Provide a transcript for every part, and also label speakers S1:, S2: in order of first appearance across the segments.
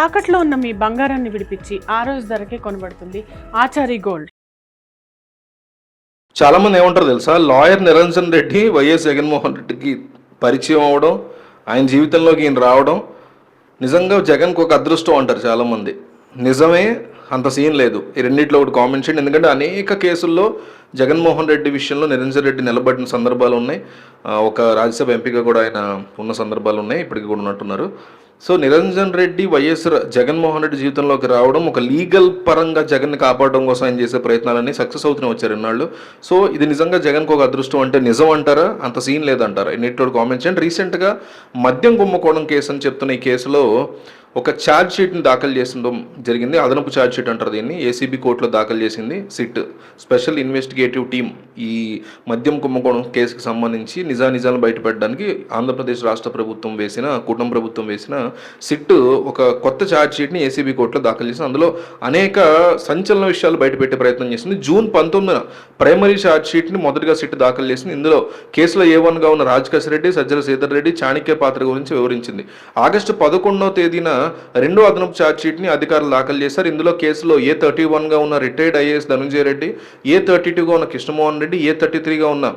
S1: తాకట్లో ఉన్న మీ బంగారాన్ని విడిపించి ఆ రోజు ధరకే కొనబడుతుంది ఆచారి గోల్డ్.
S2: చాలా మంది ఏమంటారు తెలుసా? లాయర్ నిరంజన్ రెడ్డి వైఎస్ జగన్మోహన్ రెడ్డికి పరిచయం అవడం ఆయన జీవితంలోకి ఈయన రావడం నిజంగా జగన్కి ఒక అదృష్టం అంటారు చాలామంది. నిజమే అంత సీన్ లేదు. ఈ రెండింటిలో ఒకటి కామెంట్ చేయండి. ఎందుకంటే అనేక కేసుల్లో జగన్మోహన్ రెడ్డి విషయంలో నిరంజన్ రెడ్డి నిలబడిన సందర్భాలు ఉన్నాయి. ఒక రాజ్యసభ ఎంపీగా కూడా ఆయన ఉన్న సందర్భాలు ఉన్నాయి. ఇప్పటికి కూడా ఉన్నట్టున్నారు. సో నిరంజన్ రెడ్డి వైఎస్ జగన్మోహన్ రెడ్డి జీవితంలోకి రావడం ఒక లీగల్ పరంగా జగన్ని కాపాడడం కోసం ఆయన చేసే ప్రయత్నాలన్నీ సక్సెస్ అవుతూనే వచ్చారు ఇన్నాళ్ళు. సో ఇది నిజంగా జగన్కు ఒక అదృష్టం అంటే నిజం అంటారా? అంత సీన్ లేదంటారా? ఎన్నిటి కామెంట్స్. అండ్ రీసెంట్గా మద్యం కుంభకోణం కేసు అని చెప్తున్న ఈ కేసులో ఒక ఛార్జ్ షీట్ని దాఖలు చేసిందో జరిగింది. అదనపు ఛార్జ్ షీట్ అంటారు దీన్ని. ఏసీబీ కోర్టులో దాఖలు చేసింది సిట్. స్పెషల్ ఇన్వెస్టిగేటివ్ టీం ఈ మద్యం కుంభకోణం కేసుకు సంబంధించి నిజానిజాలను బయటపెట్టడానికి ఆంధ్రప్రదేశ్ రాష్ట్ర ప్రభుత్వం వేసిన కుటుంబ ప్రభుత్వం వేసిన సిట్ ఒక కొత్త ఛార్జ్ షీట్ని ఏసీబీ కోర్టులో దాఖలు చేసింది. అందులో అనేక సంచలన విషయాలు బయటపెట్టే ప్రయత్నం చేసింది. జూన్ పంతొమ్మిదిన ప్రైమరీ ఛార్జ్ షీట్ని మొదటిగా సిట్ దాఖలు చేసింది. ఇందులో కేసులో ఏ వన్గా ఉన్న రాజకేశ్వర రెడ్డి సజ్జల శ్రీధర్ రెడ్డి చాణక్య పాత్ర గురించి వివరించింది. ఆగస్టు పదకొండవ తేదీన రెండో అదనపు ఛార్జ్షీట్ని అధికారులు దాఖలు చేశారు. ఇందులో కేసులో ఏ థర్టీ వన్గా ఉన్న retired IAS Dhanunjaya Reddy A thirty టూగా ఉన్న కృష్ణమోహన్ రెడ్డి ఏ థర్టీ త్రీగా ఉన్న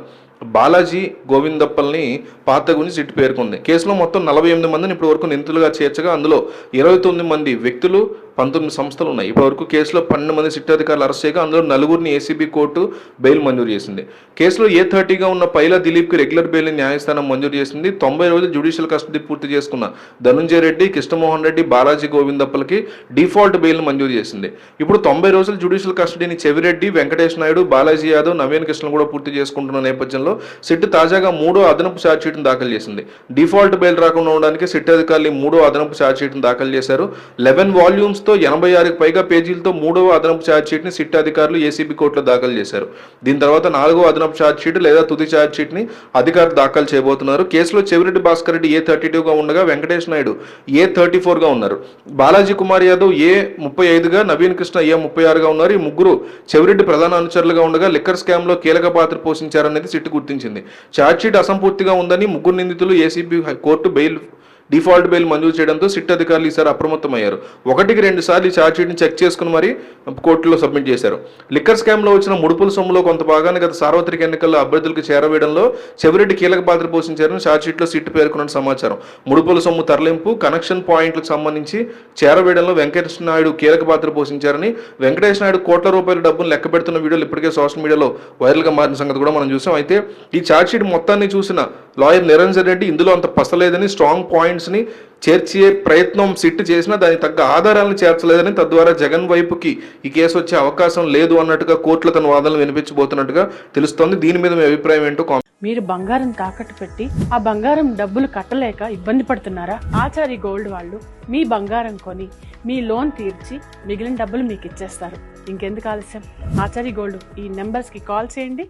S2: బాలాజీ గోవిందప్పల్ని పాత గురించి సిట్ పేర్కొంది. కేసులో మొత్తం నలభై ఎనిమిది మందిని ఇప్పటి వరకు నిందితులుగా చేర్చగా అందులో ఇరవై తొమ్మిది మంది వ్యక్తులు పంతొమ్మిది సంస్థలు ఉన్నాయి. ఇప్పటివరకు కేసులో పన్నెండు మంది సిట్ అధికారులు అరెస్ట్ చేయగా అందులో నలుగురిని ఏసీబీ కోర్టు బెయిల్ మంజూరు చేసింది. కేసులో ఏ థర్టీగా ఉన్న పైలా దిలీప్కి రెగ్యులర్ బెయిల్ని న్యాయస్థానం మంజూరు చేసింది. తొంభై రోజులు జ్యుడిషియల్ కస్టడీ పూర్తి చేసుకున్న ధనుంజయ రెడ్డి కృష్ణమోహన్ రెడ్డి బాలాజీ గోవిందప్పలకి డిఫాల్ట్ బెయిల్ని మంజూరు చేసింది. ఇప్పుడు తొంభై రోజులు జ్యుడిషియల్ కస్టడీని చెవిరెడ్డి వెంకటేష్ నాయుడు బాలాజీ యాదవ్ నవీన్ కృష్ణ కూడా పూర్తి చేసుకుంటున్న నేపథ్యంలో సిట్ తాజాగా మూడో అదనపు ఛార్జ్షీట్ను దాఖలు చేసింది. డిఫాల్ట్ బెయిల్ రాకుండా ఉండడానికి సిట్ అధికారులు మూడో అదనపు ఛార్జ్షీట్ను దాఖలు చేశారు. లెవెన్ వాల్యూమ్స్తో ఎనభై ఆరుకి పైగా పేజీలతో మూడవ అదనపు ఛార్జ్షీట్ని సిట్ అధికారులు ఏసీబీ కోర్టులో దాఖలు చేశారు. దీని తర్వాత నాలుగో అదనపు ఛార్జ్షీట్ లేదా తుది ఛార్జ్షీట్ని అధికారులు దాఖలు చేయబోతున్నారు. కేసులో చెవిరెడ్డి భాస్కర్ రెడ్డి ఏ థర్టీ టూగా ఉండగా వెంకటేష్ నాయుడు ఏ థర్టీ ఫోర్గా ఉన్నారు. బాలాజీ కుమార్ యాదవ్ ఏ ముప్పై ఐదుగా నవీన్ కృష్ణ ఏ ముప్పై ఆరుగా ఉన్నారు. ఈ ముగ్గురు చెవిరెడ్డి ప్రధాన అనుచరులుగా ఉండగా లిక్కర్ స్కామ్లో కీలక పాత్ర పోషించారనేది సిట్ గుర్తించింది. ఛార్జ్షీట్ అసంపూర్తిగా ఉందని ముగ్గురు నిందితులు ACB court bail default bail మంజూరు చేయడంతో సిట్ అధికారులు ఈసారి అప్రమత్తమయ్యారు. ఒకటికి రెండు సార్లు ఈ ఛార్జ్షీట్ని చెక్ చేసుకుని మరి కోర్టులో సబ్మిట్ చేశారు. లిక్కర్ స్కామ్లో వచ్చిన ముడుపుల సొమ్ములో కొంత భాగాన్ని గత సార్వత్రిక ఎన్నికల్లో అభ్యర్థులకు చేరవేయడంలో చెవిరెడ్డి కీలక పాత్ర పోషించారని ఛార్జ్షీట్లో సిట్ పేర్కొన్న సమాచారం. ముడుపుల సొమ్ము తరలింపు కనెక్షన్ పాయింట్లకు సంబంధించి చేరవేయడంలో వెంకటేష్ నాయుడు కీలక పాత్ర పోషించారని వెంకటేష్ నాయుడు కోట్ల రూపాయల డబ్బులు లెక్క పెడుతున్న వీడియోలు ఇప్పటికే సోషల్ మీడియాలో వైరల్గా మారిన సంగతి కూడా మనం చూసాం. అయితే ఈ ఛార్జ్షీట్ మొత్తాన్ని చూసిన లాయర్ నిరంజన్ రెడ్డి ఇందులో అంత పసలేదని స్ట్రాంగ్ పాయింట్స్ని చేర్చే ప్రయత్నం సిట్ చేసినా దానికి తగ్గ ఆధారాలను చేర్చలేదని తద్వారా జగన్ వైపుకి ఈ కేసు వచ్చే అవకాశం లేదు అన్నట్టుగా కోర్టులో తన వాదనలు వినిపించబోతున్నట్టుగా తెలుస్తోంది. దీని మీద మీ అభిప్రాయం ఏంటో
S1: మీరు బంగారం తాకట్టు పెట్టి ఆ బంగారం డబ్బులు కట్టలేక ఇబ్బంది పడుతున్నారా? ఆచారి గోల్డ్ వాళ్ళు మీ బంగారం కొని మీ లోన్ తీర్చి మిగిలిన డబ్బులు మీకు ఇచ్చేస్తారు ఇంకెందుకు ఆలస్యం? ఆచారి గోల్డ్ ఈ నెంబర్స్కి కాల్ చేయండి.